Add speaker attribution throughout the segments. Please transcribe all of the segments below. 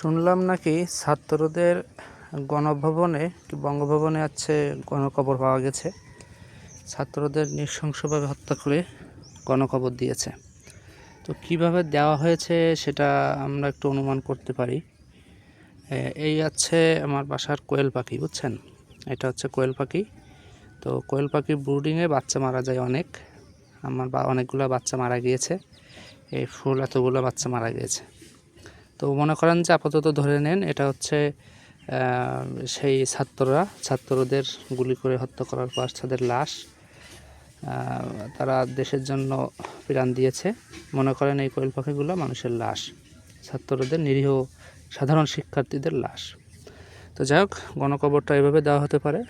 Speaker 1: শুনলাম নাকি ছাত্রদের গণভবনে কি বঙ্গভবনে আছে গণকবর পাওয়া গেছে? ছাত্রদের নৃশংসভাবে হত্যা করে গণকবর দিয়েছে। তো কীভাবে দেওয়া হয়েছে সেটা আমরা একটু অনুমান করতে পারি। এই আছে আমার বাসার কোয়েল পাখি, বুঝছেন? এটা হচ্ছে কোয়েল পাখি। তো কোয়েল পাখি ব্রুডিংয়ে বাচ্চা মারা যায় অনেক। আমার বা, অনেকগুলো বাচ্চা মারা গিয়েছে। এই ফুল এতগুলো বাচ্চা মারা গিয়েছে। তো মনে করেন যে আপাতত ধরে নেন এটা হচ্ছে সেই ছাত্ররা, ছাত্রদের গুলি করে হত্যা করার পর তাদের লাশ তারা দেশের জন্য প্রাণ দিয়েছে। মনে করেন এই কোয়েল পাখিগুলো মানুষের লাশ, ছাত্রদের নিরীহ সাধারণ শিক্ষার্থীদের লাশ। তো যাই হোক, গণকবরটা এভাবে দেওয়া হতে পারে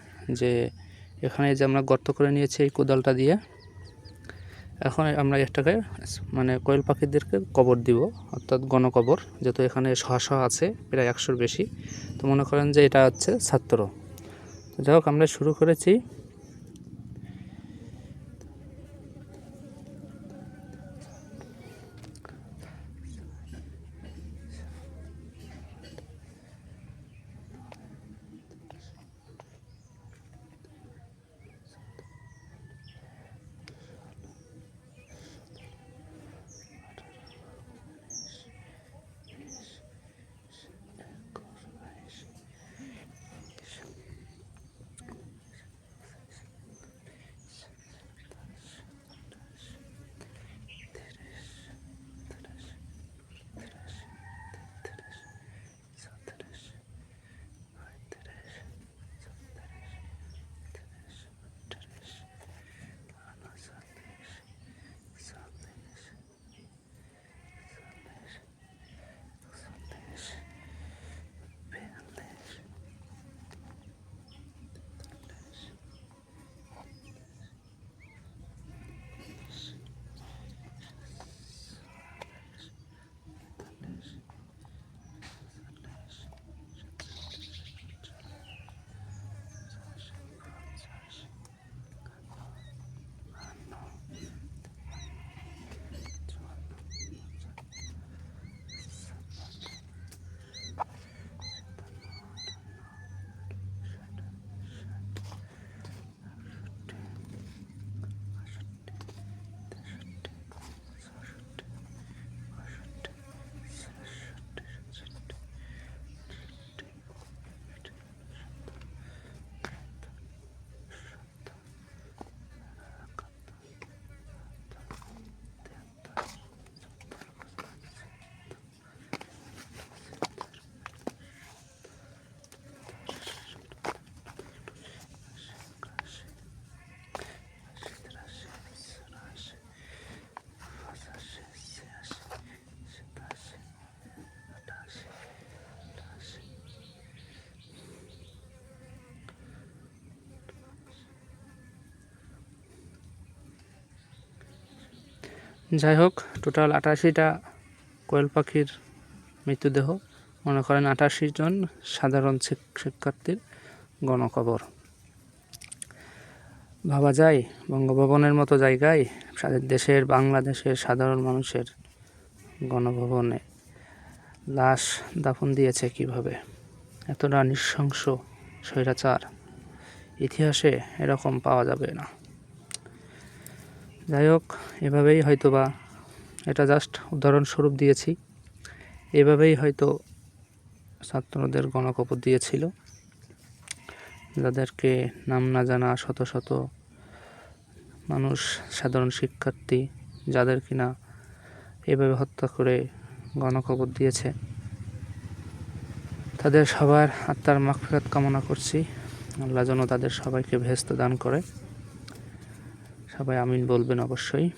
Speaker 1: যে এখানে যে আমরা গর্ত করে নিয়েছি এই কোদালটা দিয়ে এখন আমরা এটাকে মানে কোয়েল পাখিদেরকে কবর দিব, অর্থাৎ গণকবর, যেহেতু এখানে শ শ আছে, প্রায় একশোর বেশি। তো মনে করেন যে এটা হচ্ছে ছাত্র। যাই হোক, আমরা শুরু করেছি। যাই হোক টোটাল আটাশিটা কোয়েল পাখির মৃতদেহ। মনে করেন আটাশি জন সাধারণ শিক্ষার্থীর গণকবর। ভাবা যায়, বঙ্গভবনের মতো জায়গায় সাদের দেশের, বাংলাদেশের সাধারণ মানুষের গণভবনে লাশ দাফন দিয়েছে কীভাবে? এতটা নৃশংস স্বৈরাচার। ইতিহাসে এরকম পাওয়া যাবে না। যাই হোক, এভাবেই হয়তো বা এটা জাস্ট উদাহরণস্বরূপ দিয়েছি। এভাবেই হয়তো ছাত্রদের গণকবর দিয়েছিল। যাদেরকে নাম না জানা শত শত মানুষ, সাধারণ শিক্ষার্থী, যাদের কিনা এভাবে হত্যা করে গণকবর দিয়েছে। তাদের সবার আত্মার মাগফিরাত কামনা করছি। আল্লাহ যেন তাদের সবাইকে ভেস্ত দান করে। সবাই আমিন বলবেন অবশ্যই।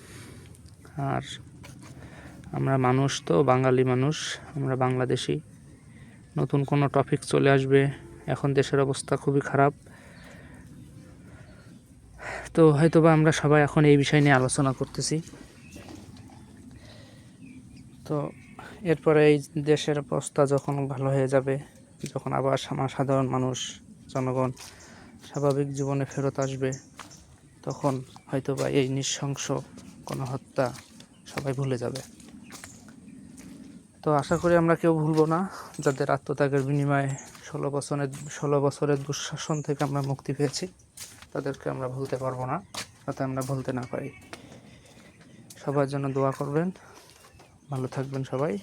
Speaker 1: আর আমরা মানুষ তো, বাঙালি মানুষ, আমরা বাংলাদেশি। নতুন কোনো টপিক চলে আসবে। এখন দেশের অবস্থা খুবই খারাপ। তো হয়তোবা আমরা সবাই এখন এই বিষয় নিয়ে আলোচনা করতেছি। তো এরপরে এই দেশের অবস্থা যখন ভালো হয়ে যাবে, যখন আবার সাধারণ মানুষ, জনগণ স্বাভাবিক জীবনে ফেরত আসবে তখন হয়তো বা এই নৃশংস কোনো হত্যা সবাই ভুলে যাবে। তো আশা করি আমরা কেউ ভুলবো না। যাদের আত্মত্যাগের বিনিময়ে ষোলো বছরের ষোলো বছরের দুঃশাসন থেকে আমরা মুক্তি পেয়েছি, তাদেরকে আমরা ভুলতে পারব না, যাতে আমরা ভুলতে না পারি। সবার জন্য দোয়া করবেন। ভালো থাকবেন সবাই।